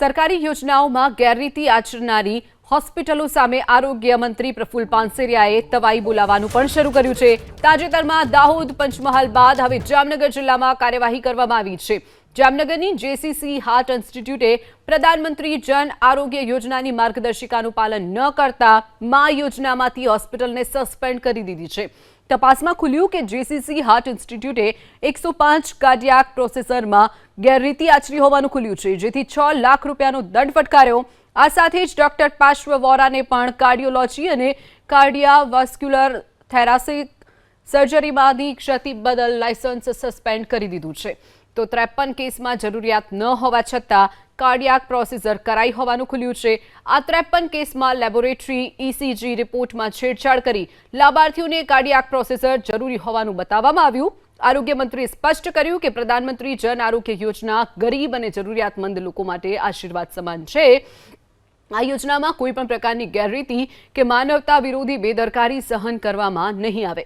સરકારી યોજનાઓમાં ગેરરીતિ આચરનારી હોસ્પિટલો સામે આરોગ્ય મંત્રી પ્રફુલ પાનસેરિયાએ તવાઈ બોલાવવાનું પણ શરૂ કર્યું છે. તાજેતરમાં દાહોદ પંચમહાલ બાદ હવે જામનગર જિલ્લામાં કાર્યવાહી કરવામાં આવી છે. જામનગરની જેસીસી હાર્ટ ઇન્સ્ટિટ્યૂટે પ્રધાનમંત્રી જન આરોગ્ય યોજનાની માર્ગદર્શિકાનું પાલન ન કરતા મા યોજનામાંથી હોસ્પિટલને સસ્પેન્ડ કરી દીધી છે. તપાસમાં ખુલ્યું કે જેસીસી હાર્ટ ઇન્સ્ટિટ્યૂટે એકસો પાંચ કાર્ડિયાક પ્રોસેસરમાં ગેરરીતિ આચરી હોવાનું ખુલ્યું છે, જેથી છ લાખ રૂપિયાનો દંડ ફટકાર્યો. આ સાથે જ ડોક્ટર પાર્શ્વ વોરાને પણ કાર્ડિયોલોજી અને કાર્ડિયાવાસ્ક્યુલર થેરાસિક સર્જરીમાંની ક્ષતિ બદલ લાયસન્સ સસ્પેન્ડ કરી દીધું છે. તો ત્રેપન કેસમાં જરૂરિયાત ન હોવા છતાં કાર્ડિયાક પ્રોસીજર કરાઈ હોવાનું ખુલ્યું છે. આ ત્રેપન કેસમાં લેબોરેટરી ઇસીજી રિપોર્ટમાં છેડછાડ કરી લાભાર્થીઓને કાર્ડિયાક પ્રોસેસર જરૂરી હોવાનું બતાવવામાં આવ્યું. આરોગ્ય મંત્રીએ સ્પષ્ટ કર્યું કે પ્રધાનમંત્રી જન આરોગ્ય યોજના ગરીબ અને જરૂરિયાતમંદ લોકો માટે આશીર્વાદ સમાન છે. આ યોજનામાં કોઈ પણ પ્રકારની ગેરરીતિ કે માનવતા વિરોધી બેદરકારી સહન કરવામાં નહીં આવે.